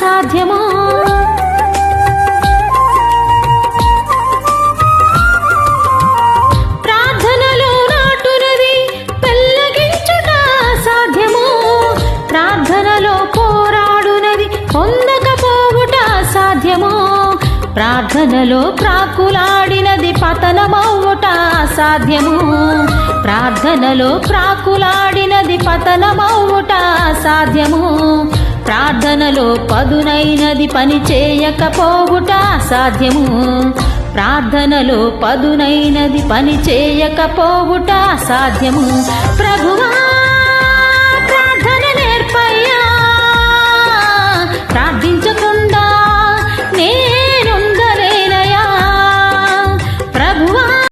సాధ్యమా? ప్రార్థనలో సాధ్యమో? సాధ్యమో? ప్రాకులాడినది పతనమవుట అసాధ్యము ప్రార్థనలో ప్రాకులాడినది పతనమవుట సాధ్యము? ప్రార్థనలో పదునైనది పని చేయకపోవుట సాధ్యము. ప్రార్థనలో పదునైనది పని చేయకపోవుట సాధ్యము. ప్రభువా